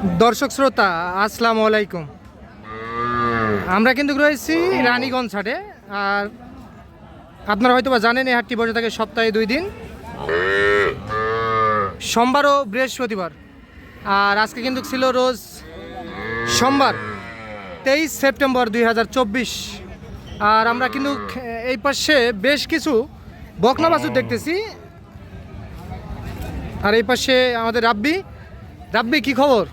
দর্শক শ্রোতা, আসসালামু আলাইকুম। আমরা কিন্তু রয়েছি রানীগঞ্জ হাটে আর আপনারা হয়তো বা জানেন এই হাটটি বসে থাকে সপ্তাহে দুই দিন। সোমবার ও বৃহস্পতিবার। আর আজকে কিন্তু ছিল রোজ সোমবার, তেইশ সেপ্টেম্বর দুই হাজার চব্বিশ। আর আমরা কিন্তু এই পাশে বেশ কিছু বকনা বাছুর দেখতেছি। আর এই পাশে আমাদের রাব্বি। রাব্বি, কি খবর?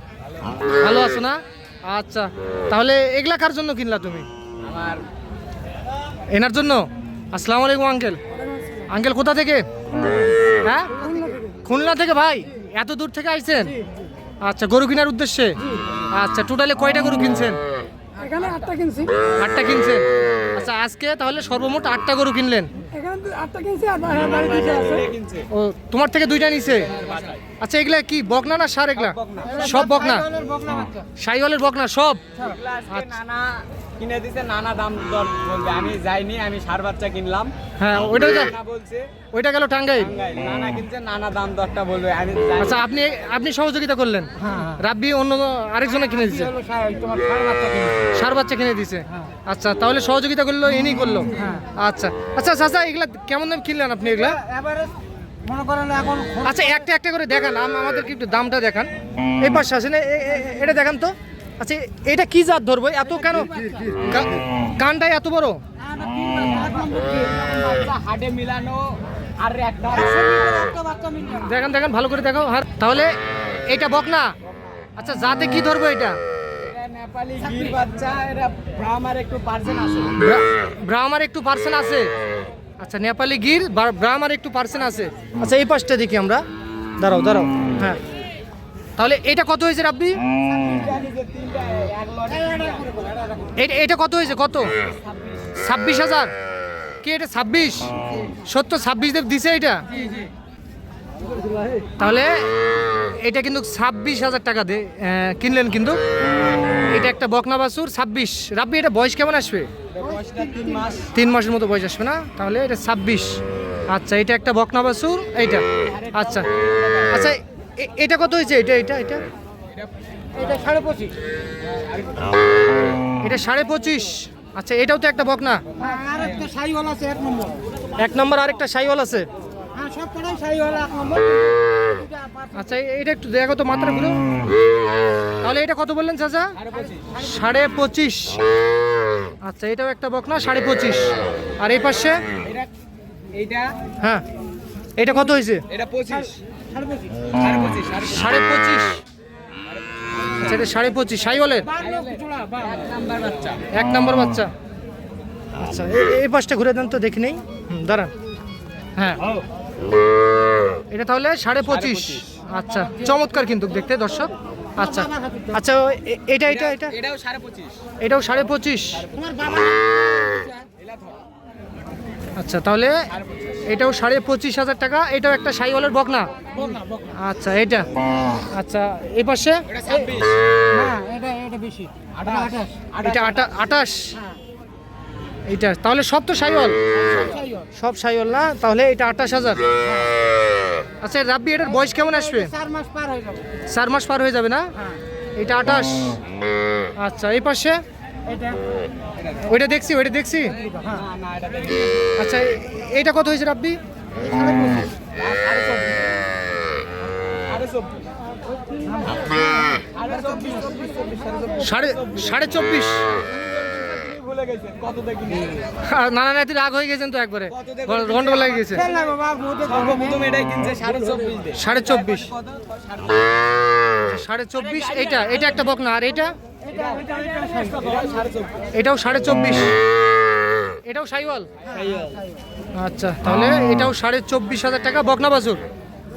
ভালো আছো না? আচ্ছা। তাহলে এগুলা কার জন্য কিনলা তুমি? আমার। এনার জন্য? আসসালামু আলাইকুম আঙ্কেল। আঙ্কেল কোথা থেকে? হ্যাঁ? খুলনা থেকে ভাই? এত দূর থেকে আইছেন? আচ্ছা গরু কেনার উদ্দেশ্যে? আচ্ছা টোটালে কয়টা গরু কিনছেন? এখানে আটটা কিনছি। আটটা কিনছেন? আচ্ছা আজকে তাহলে সর্বমোট আটটা গরু কিনলেন? এখানে তো আটটা কিনছি আর বাড়ি বাড়ি দিতে আছে। ও তোমার থেকে দুইটা নিছে? আচ্ছা এগুলা কি বকনা না সার এগুলা? সব বকনা? সাইওয়ালের বকনা। সব? নানা কিনে দিছে নানা দাম দর বলবে আমি যাইনি আমি সার বাচ্চা কিনলাম। হ্যাঁ ওইটা নানা বলছে ওইটা গেল টাঙ্গাইল। টাঙ্গাইল। নানা কিনছে নানা দাম দরটা বলবে আমি আচ্ছা আপনি আপনি সহযোগিতা করলেন? রাব্বি অন্য আরেকজনে কিনে দিছে। সার বাচ্চা কিনে দিছে। আচ্ছা তাহলে সহযোগিতা করল ইনি করল? আচ্ছা আচ্ছা চাচা এগুলা কেমন দাম কিনলেন আপনি এগুলা? মনে করেন এখন আচ্ছা একটা একটা করে দেখান আম- আমাদেরকে একটু দামটা দেখান। এই পাশে আসেন এটা দেখান তো। আচ্ছা এটা কি জাত ধরবো? এত কেন? কা- কানটাই এত বড়? হাটে মিলানো আর দেখান দেখান ভালো করে দেখাও। হ্যাঁ তাহলে এটা বকনা? আচ্ছা জাতে কি ধরবো এটা? এটা নেপালি গির বাচ্চা এরা আমার একটু পার্সেন্ট আছে ব্রাহ্মার একটু পার্সেন্ট আছে। আচ্ছা নেপালি গির ব্রাহ্মার একটু পার্সেন্ট আছে। আচ্ছা এই পাশটা দেখি আমরা। দাঁড়াও দাঁড়াও। হ্যাঁ। তাহলে এটা কত হয়েছে লটে এটা কত হয়েছে? কত? ছাব্বিশ হাজার। কি এটা ছাব্বিশ? সত্তর ছাব্বিশ দেব দিছে এটা? তাহলে এটা কিন্তু ছাব্বিশ হাজার টাকা দে কিনলেন কিন্তু। এটা একটা বকনা বাছুর, ছাব্বিশ। রাব্বি, এটা বয়স কেমন আসবে? তিন মাসের মতো বয়স আসবে না? তাহলে এটা ছাব্বিশ। আচ্ছা এটা একটা বকনা বাছুর, এইটা। আচ্ছা। আচ্ছা এটা কত হয়েছে? এটা এটা এটা? এটা সাড়ে পঁচিশ। এটা সাড়ে পঁচিশ। আচ্ছা এটাও তো একটা বকনা। আর একটা সাইওয়াল আছে এক নম্বর। এক নম্বর আরেকটা সাইওয়াল আছে? হ্যাঁ আচ্ছা এটা একটু দেখো তো মাত্রা গুলো। তাহলে এটা কত বললেন চাচা? সাড়ে পঁচিশ। আচ্ছা এটাও একটা বকনা সাড়ে পঁচিশ। আর এই পাশে? এটা এইটা। হ্যাঁ এটা কত হয়েছে? এটা পঁচিশ। সাড়ে পঁচিশ। পঁচিশ সাড়ে পঁচিশ। আচ্ছা সাড়ে পঁচিশ। সাইওয়ালের এক নাম্বার বাচ্চা। এক নম্বর বাচ্চা আচ্ছা এই পাশটা ঘুরে দেন তো দেখি নেই। দাঁড়ান। হ্যাঁ। এটা তাহলে সাড়ে পঁচিশ। আচ্ছা চমৎকার কিন্তু দেখতে দর্শক। আচ্ছা আচ্ছা এটা এটা এটা। এটাও সাড়ে পঁচিশ। এটাও সাড়ে পঁচিশ। তোমার বাবা আচ্ছা তাহলে এটাও সাড়ে পঁচিশ হাজার টাকা এটাও একটা সাইওয়ালের বকনা? আচ্ছা এটা আচ্ছা এই পাশে? এটা না এটা এটা বেশি। আঠাশ। আঠাশ। এটা এইটা তাহলে সব তো সাইওয়াল? সব সাইওয়াল। না? তাহলে এটা আটাশ হাজার। আচ্ছা রাব্বি এটার বয়স কেমন আসবে? চার মাস পার হয়ে যাবে। চার মাস পার হয়ে যাবে না? হ্যাঁ। এটা আটাশ আচ্ছা এই পাশে? ওইটা দেখছি ওইটা দেখছি। না না এটা আচ্ছা এইটা কত হয়েছে রাব্বি? সাড়ে সাড়ে চব্বিশ। নানা নাতি রাগ হয়ে গেছেন তো একবারে। গন্ডগোল লাগে গেছে। না সাড়ে চব্বিশ সাড়ে চব্বিশ। এইটা এটা একটা বকনা। আর এটা এটাও সাড়ে চব্বিশ। এটাও সাইওয়াল? আচ্ছা তাহলে এটাও সাড়ে চব্বিশ হাজার টাকা বকনা বাছুর।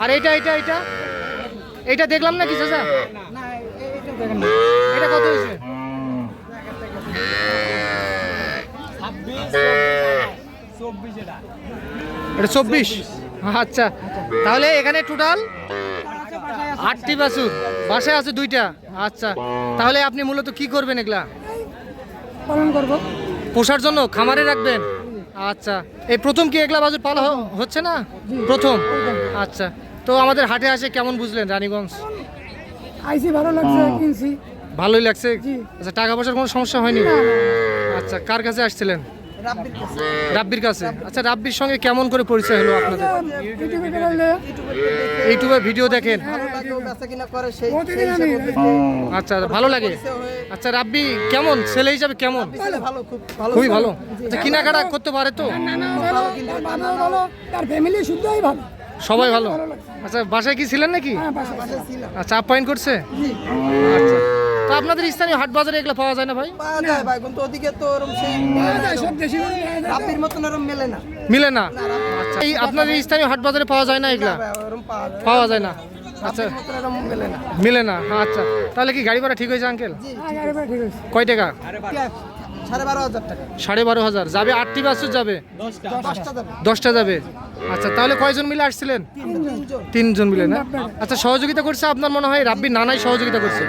আর এটা এটা এটা? এটা দেখলাম না কি চাচা? এটা কত হয়েছে? এটা চব্বিশ। আচ্ছা তাহলে এখানে টোটাল আটটি বাছুর। বাসায় আছে দুইটা। আচ্ছা। তাহলে আপনি মূলত কি করবেন এগুলা? পালন করব। পোষার জন্য খামারে রাখবেন? আচ্ছা। এই প্রথম কি এগুলা বাছুর পালা হচ্ছে না? প্রথম? আচ্ছা। তো আমাদের হাটে আসে কেমন বুঝলেন রানীগঞ্জ? আইসি ভালো লাগছে কিনছি। ভালোই লাগছে। আচ্ছা টাকা পয়সার কোনো সমস্যা হয়নি? আচ্ছা কার কাছে আসছিলেন? রাব্বির কাছে। আচ্ছা রাব্বির সঙ্গে কেমন করে পরিচয় হলো আপনাদের? ইউটিউবে বেরোলে ইউটিউবে ভিডিও দেখেন আচ্ছা ভালো লাগে। আচ্ছা রাব্বি কেমন? ছেলে হিসাবে কেমন? খুবই ভালো। আচ্ছা কেনাকাটা করতে পারে তো? তার বাবা ভালো তার ফ্যামিলি শুদ্ধই ভালো। সবাই ভালো? আচ্ছা বাসায় কি ছিলেন নাকি? হ্যাঁ আচ্ছা আপ্যায়ন করছে? আচ্ছা। তো আপনাদের স্থানীয় হাট বাজারে এগুলো পাওয়া যায় না ভাই? পাওয়া যায় ভাই কিন্তু ওদিকে তো ওরম সেই পাওয়া যায়, সব দেশি গরু পাওয়া যায়। তো। মতন মেলে না। মিলে না? আচ্ছা এই আপনাদের স্থানীয় হাট বাজারে পাওয়া যায় না এগুলা? পাওয়া যায় না। আচ্ছা। মেলে না। মিলে না? আচ্ছা তাহলে কি গাড়ি ভাড়া ঠিক হয়েছে আঙ্কেল? হ্যাঁ, গাড়ি ভাড়া ঠিক আছে কয় টাকা? সাড়ে বারো হাজার যাবে আটটি বাসও যাবে? দশটা যাবে। আচ্ছা তাহলে কয়জন মিলে আসছিলেন? তিনজন। তিনজন মিলে না? আচ্ছা সহযোগিতা করছে আপনার মনে হয়? রাব্বির নানাই সহযোগিতা করছে?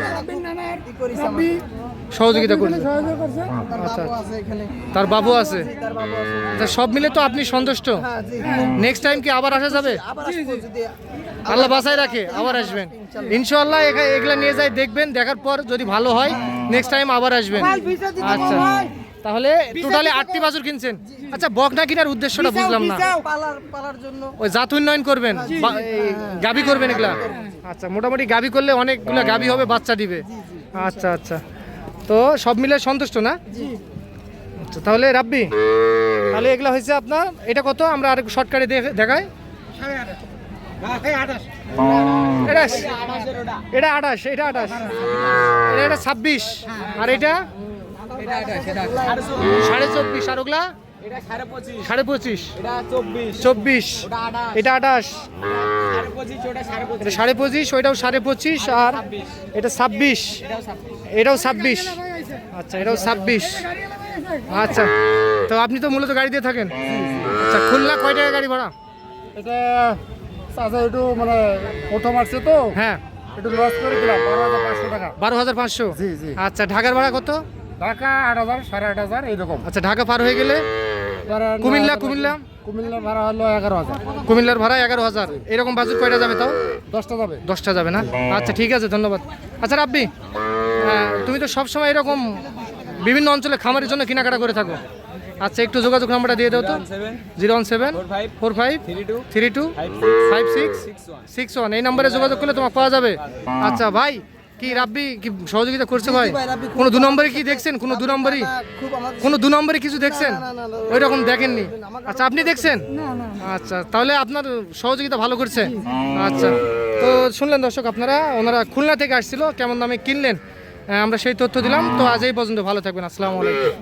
সহযোগিতা করছে আচ্ছা আছে এখানে। তার বাবু আছে? আচ্ছা সব মিলে তো আপনি সন্তুষ্ট? হ্যাঁ নেক্সট টাইম কি আবার আসা যাবে? আল্লাহ বাসায় রাখে আবার আসবেন। ইনশাল্লাহ এগুলা নিয়ে যাই দেখবেন দেখার পর যদি ভালো হয় নেক্সট টাইম আবার আসবেন। আচ্ছা। তাহলে টোটালি আটটি বাজুর কিনছেন। আচ্ছা বকনা কিনার উদ্দেশ্যটা বুঝলাম না। ওই জাত উন্নয়ন করবেন গাবি করবেন এগুলা। আচ্ছা মোটামুটি গাবি করলে অনেকগুলা গাবি হবে বাচ্চা দিবে। আচ্ছা আচ্ছা। তো সব মিলে সন্তুষ্ট না? আচ্ছা তাহলে রাব্বি তাহলে এগুলা হয়েছে আপনার এটা কত? আমরা আর শর্টকাটে দেখাই। এটা এটা আঠাশ এটা আঠাশ। এটা ছাব্বিশ। আর এটা? সাড়ে চব্বিশ। আর ওগুলা? সাড়ে পঁচিশ। সাড়ে পঁচিশ। চব্বিশ। এটা আঠাশ। এটা সাড়ে পঁচিশ ওইটাও সাড়ে পঁচিশ আর এটা ছাব্বিশ। এটাও ছাব্বিশ। আচ্ছা এটাও ছাব্বিশ। আচ্ছা তো আপনি তো মূলত গাড়ি দিয়ে থাকেন? আচ্ছা খুলনা কয় টাকা গাড়ি ভাড়া? এটা চাচা একটু মানে প্রথম আসছে তো। হ্যাঁ। একটু লস করে দিলাম বারো হাজার পাঁচশো টাকা। বারো হাজার পাঁচশো? জি জি। আচ্ছা ঢাকার ভাড়া কত? ঢাকা আট হাজার সাড়ে আট হাজার এইরকম। আচ্ছা ঢাকা পার হয়ে গেলে? কুমিল্লা, কুমিল্লা? কুমিল্লার ভাড়া হলো এগারো হাজার। কুমিল্লার ভাড়া এগারো হাজার। এরকম বাজেট কয়টা যাবে তাও? দশটা যাবে। দশটা যাবে না? আচ্ছা ঠিক আছে ধন্যবাদ। আচ্ছা রাব্বি হ্যাঁ, তুমি তো সবসময় এরকম বিভিন্ন অঞ্চলে খামারের জন্য কেনাকাটা করে থাকো। আচ্ছা একটু যোগাযোগ নাম্বারটা দিয়ে দাও তো। Zero one seven four five three two three two five six six one. Six one এই নম্বরে যোগাযোগ করলে তোমার পাওয়া যাবে। আচ্ছা ভাই কি রাব্বি? কি সহযোগিতা করছে ভাই? কোনো দু নম্বরে কি দেখছেন? কোনো দু নম্বরই? কোনো দু নম্বরে কিছু দেখছেন? ওই রকম দেখেননি? আচ্ছা আপনি দেখছেন? আচ্ছা তাহলে আপনার সহযোগিতা ভালো করছে? আচ্ছা তো শুনলেন দর্শক আপনারা ওনারা খুলনা থেকে আসছিল কেমন দামে কিনলেন? আমরা সেই তথ্য দিলাম। তো আজ এই পর্যন্ত ভালো থাকবেন। আসসালামু আলাইকুম।